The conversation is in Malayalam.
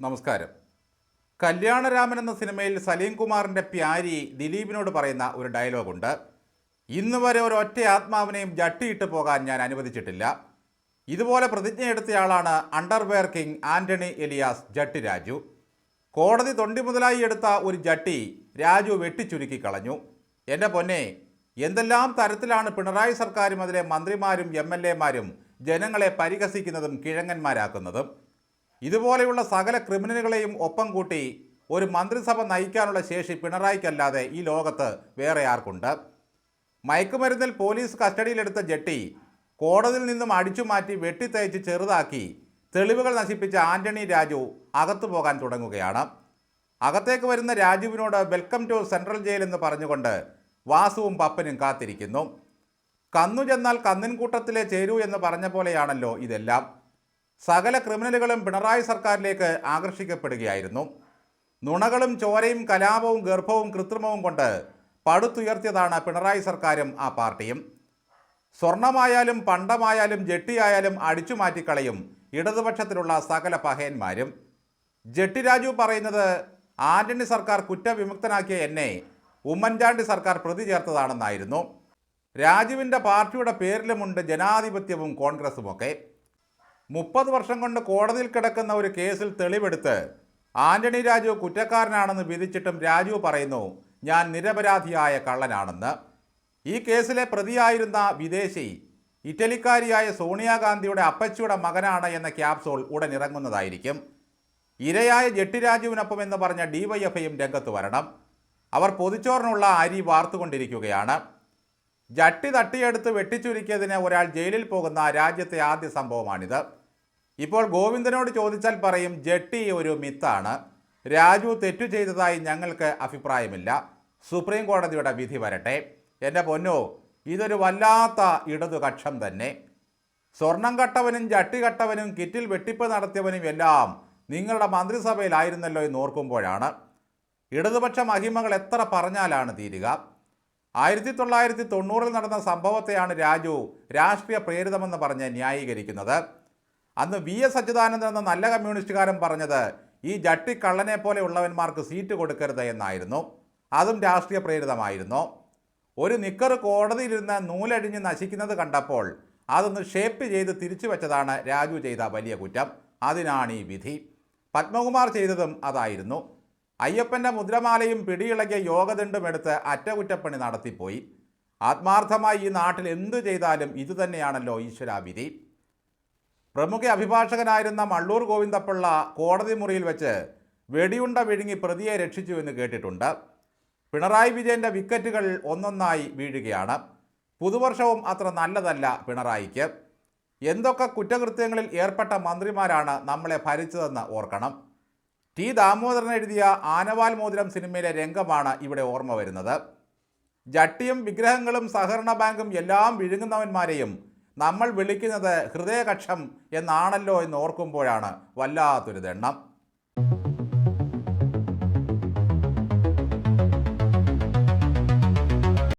നമസ്കാരം. കല്യാണരാമൻ എന്ന സിനിമയിൽ സലീം കുമാറിന്റെ പ്യാരി ദിലീപിനോട് പറയുന്ന ഒരു ഡയലോഗുണ്ട്. ഇന്ന് വരെ ഒരൊറ്റ ആത്മാവിനെയും ജട്ടിയിട്ട് പോകാൻ ഞാൻ അനുവദിച്ചിട്ടില്ല. ഇതുപോലെ പ്രതിജ്ഞയെടുത്തയാളാണ് underwear king Antony alias Jatti Raju. കോടതി തൊണ്ടി മുതലായി എടുത്ത ഒരു ജട്ടി രാജു വെട്ടിച്ചുരുക്കി കളഞ്ഞു. എന്റെ പൊന്നെ എന്തെല്ലാം തരത്തിലാണ് പിണറായി സർക്കാരും അതിലെ മന്ത്രിമാരും എം എൽ എമാരും ജനങ്ങളെ പരിഹസിക്കുന്നതും കിഴങ്ങന്മാരാക്കുന്നതും? ഇതുപോലെയുള്ള സകല ക്രിമിനലുകളെയും ഒപ്പം കൂട്ടി ഒരു മന്ത്രിസഭ നയിക്കാനുള്ള ശേഷി പിണറായിക്കല്ലാതെ ഈ ലോകത്ത് വേറെ ആർക്കുണ്ട്? മയക്കുമരുന്നിൽ പോലീസ് കസ്റ്റഡിയിലെടുത്ത ജെട്ടി കോടതിയിൽ നിന്നും അടിച്ചു മാറ്റി വെട്ടിത്തയച്ച് ചെറുതാക്കി തെളിവുകൾ നശിപ്പിച്ച ആന്റണി രാജു അകത്തു പോകാൻ തുടങ്ങുകയാണ്. അകത്തേക്ക് വരുന്ന രാജുവിനോട് വെൽക്കം ടു സെൻട്രൽ ജയിൽ എന്ന് പറഞ്ഞുകൊണ്ട് വാസുവും പപ്പനും കാത്തിരിക്കുന്നു. കന്നു ചെന്നാൽ കന്നിൻ കൂട്ടത്തിലെ ചേരൂ എന്ന് പറഞ്ഞ പോലെയാണല്ലോ ഇതെല്ലാം. സകല ക്രിമിനലുകളും പിണറായി സർക്കാരിലേക്ക് ആകർഷിക്കപ്പെടുകയായിരുന്നു. നുണകളും ചോരയും കലാപവും ഗർഭവും കൃത്രിമവും കൊണ്ട് പടുത്തുയർത്തിയതാണ് പിണറായി സർക്കാരും ആ പാർട്ടിയും. സ്വർണമായാലും പണ്ടമായാലും ജെട്ടിയായാലും അടിച്ചു മാറ്റിക്കളയും ഇടതുപക്ഷത്തിലുള്ള സകല പഹയന്മാരും. ജെട്ടി രാജു പറയുന്നത് ആന്റണി സർക്കാർ കുറ്റവിമുക്തനാക്കിയ എന്നെ ഉമ്മൻചാണ്ടി സർക്കാർ പ്രതി ചേർത്തതാണെന്നായിരുന്നു. രാജുവിന്റെ പാർട്ടിയുടെ പേരിലുമുണ്ട് ജനാധിപത്യവും കോൺഗ്രസുമൊക്കെ. മുപ്പത് വർഷം കൊണ്ട് കോടതിയിൽ കിടക്കുന്ന ഒരു കേസിൽ തെളിവെടുത്ത് ആന്റണി രാജു കുറ്റക്കാരനാണെന്ന് വിധിച്ചിട്ടും രാജു പറയുന്നു ഞാൻ നിരപരാധിയായ കള്ളനാണെന്ന്. ഈ കേസിലെ പ്രതിയായിരുന്ന വിദേശി ഇറ്റലിക്കാരിയായ സോണിയാഗാന്ധിയുടെ അപ്പച്ചിയുടെ മകനാണ് എന്ന ക്യാപ്സൂൾ ഉടൻ ഇറങ്ങുന്നതായിരിക്കും. ഇരയായ ജട്ടിരാജുവിനൊപ്പം എന്ന് പറഞ്ഞ ഡിവൈഎഫ്ഐയും രംഗത്ത് വരണം. അവർ പൊതിച്ചോറിനുള്ള അരി വാർത്തുകൊണ്ടിരിക്കുകയാണ്. ജട്ടി തട്ടിയെടുത്ത് വെട്ടിച്ചുരുക്കിയതിന് ഒരാൾ ജയിലിൽ പോകുന്ന രാജ്യത്തെ ആദ്യ സംഭവമാണിത്. ഇപ്പോൾ ഗോവിന്ദനോട് ചോദിച്ചാൽ പറയും ജട്ടി ഒരു മിത്താണ്. രാജു തെറ്റു ചെയ്തതായി ഞങ്ങൾക്ക് അഭിപ്രായമില്ല. സുപ്രീം കോടതിയുടെ വിധി വരട്ടെ. എന്റെ പൊന്നോ ഇതൊരു വല്ലാത്ത ഇടതുകക്ഷം തന്നെ. സ്വർണം കട്ടവനും ജട്ടി കട്ടവനും കിറ്റിൽ വെട്ടിപ്പ് നടത്തിയവനും എല്ലാം നിങ്ങളുടെ മന്ത്രിസഭയിലായിരുന്നല്ലോ എന്ന് ഓർക്കുമ്പോഴാണ്. ഇടതുപക്ഷ മഹിമകൾ എത്ര പറഞ്ഞാലാണ് തീരുക? ആയിരത്തി തൊള്ളായിരത്തി തൊണ്ണൂറിൽ നടന്ന സംഭവത്തെയാണ് രാജു രാഷ്ട്രീയ പ്രേരിതമെന്ന് പറഞ്ഞ് ന്യായീകരിക്കുന്നത്. അന്ന് വി എസ് അച്യുതാനന്ദൻ എന്ന നല്ല കമ്മ്യൂണിസ്റ്റുകാരൻ പറഞ്ഞത് ഈ ജട്ടി കള്ളനെ പോലെ ഉള്ളവന്മാർക്ക് സീറ്റ് കൊടുക്കരുത് എന്നായിരുന്നു. അതും രാഷ്ട്രീയ പ്രേരിതമായിരുന്നു. ഒരു നിക്കർ കോടതിയിലിരുന്ന് നൂലഴിഞ്ഞ് നശിക്കുന്നത് കണ്ടപ്പോൾ അതൊന്ന് ഷേപ്പ് ചെയ്ത് തിരിച്ചു വെച്ചതാണ് രാജു ചെയ്ത വലിയ കുറ്റം. അതിനാണ് ഈ വിധി. പത്മകുമാർ ചെയ്തതും അതായിരുന്നു. അയ്യപ്പന്റെ മുദ്രമാലയും പിടിയിളകിയ യോഗദണ്ഡും എടുത്ത് അറ്റകുറ്റപ്പണി നടത്തിപ്പോയി. ആത്മാർത്ഥമായി ഈ നാട്ടിൽ എന്തു ചെയ്താലും ഇതുതന്നെയാണല്ലോ ഈശ്വരാവിധി. പ്രമുഖ അഭിഭാഷകനായിരുന്ന മള്ളൂർ ഗോവിന്ദപ്പിള്ള കോടതി മുറിയിൽ വെച്ച് വെടിയുണ്ട വിഴുങ്ങി പ്രതിയെ രക്ഷിച്ചു എന്ന് കേട്ടിട്ടുണ്ട്. പിണറായി വിജയന്റെ വിക്കറ്റുകൾ ഒന്നൊന്നായി വീഴുകയാണ്. പുതുവർഷവും അത്ര നല്ലതല്ല പിണറായിക്ക്. എന്തൊക്കെ കുറ്റകൃത്യങ്ങളിൽ ഏർപ്പെട്ട മന്ത്രിമാരാണ് നമ്മളെ ഭരിച്ചതെന്ന് ഓർക്കണം. ടി ദാമോദരൻ എഴുതിയ ആനവാൽ മോതിരം സിനിമയിലെ രംഗമാണ് ഇവിടെ ഓർമ്മ വരുന്നത്. ജട്ടിയും വിഗ്രഹങ്ങളും സഹകരണ ബാങ്കും എല്ലാം വിഴുങ്ങുന്നവന്മാരെയും നമ്മൾ വിളിക്കുന്നത് ഹൃദയകക്ഷം എന്നാണല്ലോ എന്ന് ഓർക്കുമ്പോഴാണ് വല്ലാത്തൊരു ദണ്ണം